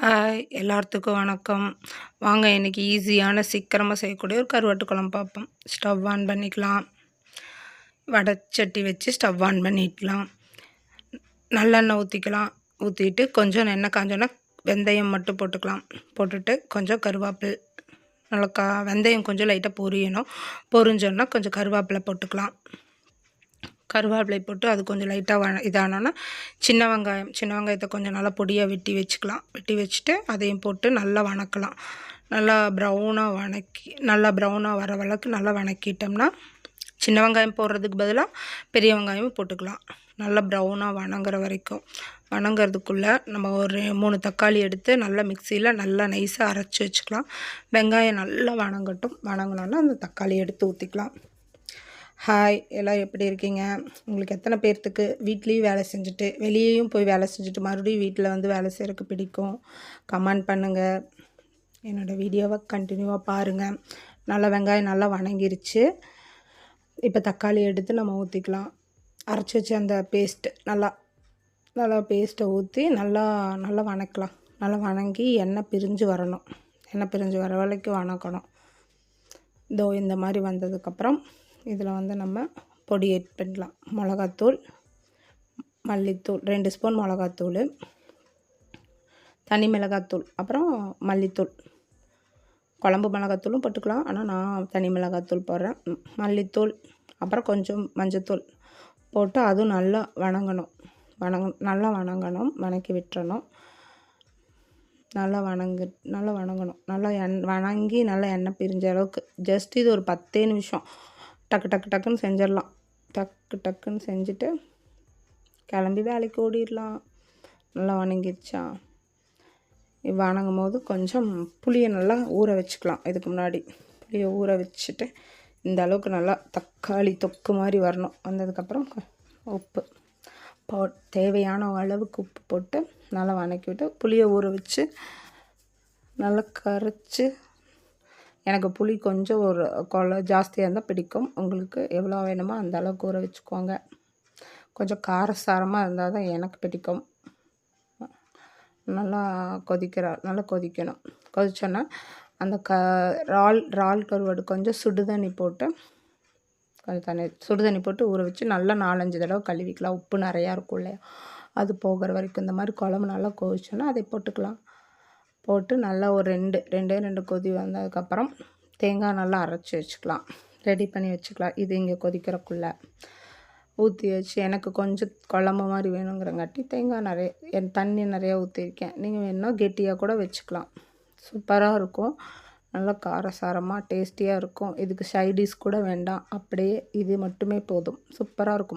Hi எல்லாத்துக்கும் வணக்கம். வாங்க இன்றைக்கி ஈஸியான சீக்கிரமாக செய்யக்கூடிய ஒரு கருவாட்டு குழம்பு பார்ப்போம். ஸ்டவ் ஆன் பண்ணிக்கலாம். வடச்சட்டி வச்சு ஸ்டவ் ஆன் பண்ணிக்கலாம். நல்லெண்ணெய் ஊற்றிக்கலாம் ஊற்றிட்டு கொஞ்சம் எண்ணெய் காஞ்சோன்னா வெந்தயம் மட்டும் போட்டுக்கலாம். போட்டுட்டு கொஞ்சம் கருவேப்பில் நல்லா கா வெந்தயம் கொஞ்சம் லைட்டாக பொரியணும். பொரிஞ்சோன்னா கொஞ்சம் கருவேப்பிலை போட்டுக்கலாம். கருவேப்பிலை போட்டு அது கொஞ்சம் லைட்டாக வ இதானோன்னா சின்ன வெங்காயம் சின்ன வெங்காயத்தை கொஞ்சம் நல்லா பொடியாக வெட்டி வச்சுக்கலாம். வெட்டி வச்சுட்டு அதையும் போட்டு நல்லா வணக்கலாம். நல்லா ப்ரௌனாக வணக்கி நல்லா ப்ரௌனாக வர அளவுக்கு நல்லா வணக்கிட்டோம்னா சின்ன வெங்காயம் போடுறதுக்கு பதிலாக பெரிய வெங்காயமும் போட்டுக்கலாம். நல்லா ப்ரௌனாக வணங்குற வரைக்கும். வணங்குறதுக்குள்ளே நம்ம ஒரு மூணு தக்காளி எடுத்து நல்லா மிக்சியில் நல்லா நைஸாக அரைச்சி வச்சுக்கலாம். வெங்காயம் நல்லா வணங்கட்டும். வணங்கினோன்னா அந்த தக்காளி எடுத்து ஊற்றிக்கலாம் ஹாய் எல்லாம் எப்படி இருக்கீங்க? உங்களுக்கு எத்தனை பேர்த்துக்கு வீட்லேயும் வேலை செஞ்சுட்டு வெளியேயும் போய் வேலை செஞ்சுட்டு மறுபடியும் வீட்டில் வந்து வேலை செய்கிறதுக்கு பிடிக்கும்? கமெண்ட் பண்ணுங்கள் என்னோடய வீடியோவை கண்டினியூவாக பாருங்கள் நல்லா வெங்காயம் நல்லா வணங்கிருச்சு. இப்போ தக்காளி எடுத்து நம்ம ஊற்றிக்கலாம் அரைச்சி வச்சு அந்த பேஸ்ட்டு நல்லா நல்லா பேஸ்ட்டை ஊற்றி நல்லா நல்லா வணக்கலாம். நல்லா வணங்கி எண்ணெய் பிரிஞ்சு வரணும். எண்ணெய் பிரிஞ்சு வர வரைக்கும் வணக்கணும். இதோ இந்த மாதிரி வந்ததுக்கப்புறம் இதில் வந்து நம்ம பொடி ஆட் பண்ணலாம் மிளகாத்தூள் மல்லித்தூள் ரெண்டு ஸ்பூன் மிளகாத்தூள் தனி மிளகாத்தூள் அப்புறம் மல்லித்தூள். குழம்பு மிளகாத்தூளும் போட்டுக்கலாம். ஆனால் நான் தனி மிளகாத்தூள் போடுறேன். மல்லித்தூள் அப்புறம் கொஞ்சம் மஞ்சத்தூள் போட்டு அதுவும் நல்லா வணங்கணும். வணங்க நல்லா வணங்கணும். வணக்கி விட்டுறணும். நல்லா வணங்கு நல்லா வணங்கணும். நல்லா எண் வணங்கி நல்லா எண்ணெய் பிரிஞ்ச அளவுக்கு. ஜஸ்ட் இது ஒரு பத்தே நிமிஷம். டக்கு டக்குன்னு செஞ்சிடலாம். டக்கு டக்குன்னு செஞ்சுட்டு கிளம்பி வேலைக்கு ஓடிடலாம். நல்லா வணங்கிடுச்சா? வணங்கும் போது கொஞ்சம் புளியை நல்லா ஊற வச்சுக்கலாம். இதுக்கு முன்னாடி புளியை ஊற வச்சுட்டு இந்த அளவுக்கு நல்லா தக்காளி தொக்கு மாதிரி வரணும். வந்ததுக்கப்புறம் உப்பு. போ தேவையான அளவுக்கு உப்பு போட்டு நல்லா வணக்கி விட்டு புளியை ஊற வச்சு நல்லா கரைச்சி எனக்கு புளி கொஞ்சம் ஒரு கொல ஜாஸ்தியாக இருந்தால் பிடிக்கும். உங்களுக்கு எவ்வளோ வேணுமோ அந்த அளவுக்கு ஊற வச்சுக்கோங்க. கொஞ்சம் காரசாரமாக இருந்தால் தான் எனக்கு பிடிக்கும். நல்லா கொதிக்கிற நல்லா கொதிக்கணும். கொதிச்சோன்னா அந்த க ரால் ரால் கருவாடு கொஞ்சம் சுடுதண்ணி போட்டு கொஞ்சம் தண்ணி சுடுதண்ணி போட்டு ஊற வச்சு நல்லா நாலஞ்சு தடவை கழுவிக்கலாம். உப்பு நிறையா இருக்கும் இல்லையா? அது போகிற வரைக்கும் இந்த மாதிரி குழம்பு நல்லா கொதிச்சோன்னா அதை போட்டுக்கலாம். போட்டு நல்லா ஒரு ரெண்டு ரெண்டே ரெண்டு கொதி வந்ததுக்கப்புறம் தேங்காய் நல்லா அரைச்சி வச்சுக்கலாம். ரெடி பண்ணி வச்சுக்கலாம். இது இங்கே கொதிக்கிறக்குள்ளே. ஊற்றி வச்சு எனக்கு கொஞ்சம் குழம்பு மாதிரி வேணுங்கிறங்காட்டி தேங்காய் நிறைய என் தண்ணி நிறையா ஊற்றிருக்கேன் நீங்கள் வேணுன்னா கெட்டியாக கூட வச்சுக்கலாம். சூப்பராக இருக்கும். நல்லா காரசாரமாக டேஸ்டியாக இருக்கும். இதுக்கு சைடிஷ் கூட வேண்டாம். அப்படியே இது மட்டுமே போதும். சூப்பராக இருக்கும்.